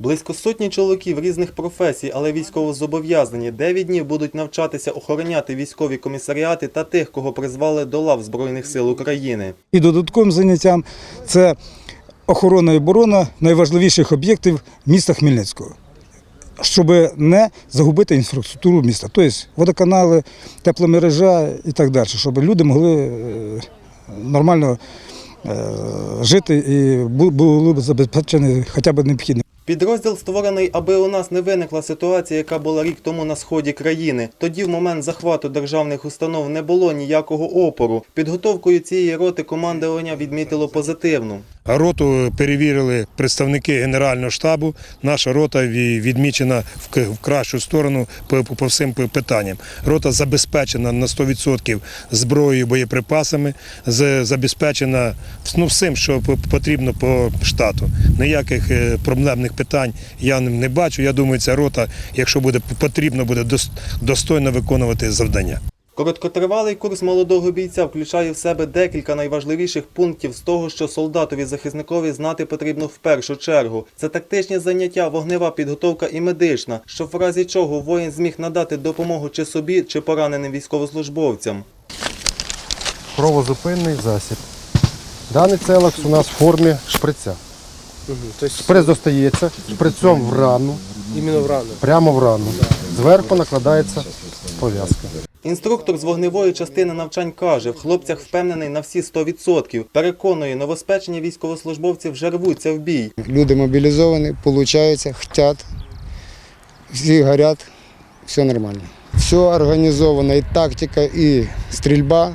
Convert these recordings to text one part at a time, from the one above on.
Близько сотні чоловіків різних професій, але військовозобов'язані, 9 днів будуть навчатися охороняти військові комісаріати та тих, кого призвали до лав Збройних сил України. І додатковим заняттям це охорона і оборона найважливіших об'єктів міста Хмельницького, щоб не загубити інфраструктуру міста, тобто водоканали, тепломережа і так далі, щоб люди могли е, нормально жити і бу- були б забезпечені хоча б необхідним. Підрозділ створений, аби у нас не виникла ситуація, яка була рік тому на сході країни. Тоді, в момент захвату державних установ, не було ніякого опору. Підготовкою цієї роти командування відмітило позитивну. Роту перевірили представники Генерального штабу. Наша рота відмічена в кращу сторону по, всім питанням. Рота забезпечена на 100% зброєю, боєприпасами, забезпечена ну, всім, що потрібно по штату. Ніяких е, проблемних питань я не бачу. Я думаю, ця рота, якщо буде потрібно, буде достойно виконувати завдання. Короткотривалий курс молодого бійця включає в себе декілька найважливіших пунктів з того, що солдатові захисникові знати потрібно в першу чергу. Це тактичні заняття, вогнева підготовка і медична, щоб в разі чого воїн зміг надати допомогу чи собі, чи пораненим військовослужбовцям. кровозупинний засіб. Даний целакс у нас в формі шприця. Шприц достається шприцом в рану, іменно в рану. прямо в рану. Зверху накладається пов'язка. Інструктор з вогневої частини навчань каже, в хлопцях впевнений на всі 100%. Переконує, новоспечені військовослужбовці вже рвуться в бій. Люди мобілізовані, получаються, хотять, всі горять, все нормально. Все організовано, і тактика, і стрільба,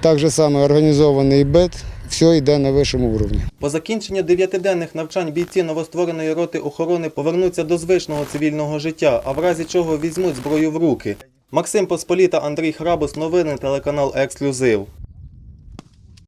так же само організовано і бет, все йде на вищому рівні. По закінченню дев'ятиденних навчань бійці новоствореної роти охорони повернуться до звичного цивільного життя, а в разі чого візьмуть зброю в руки. Максим Посполіта, Андрій Храбус, новини, телеканал Ексклюзив.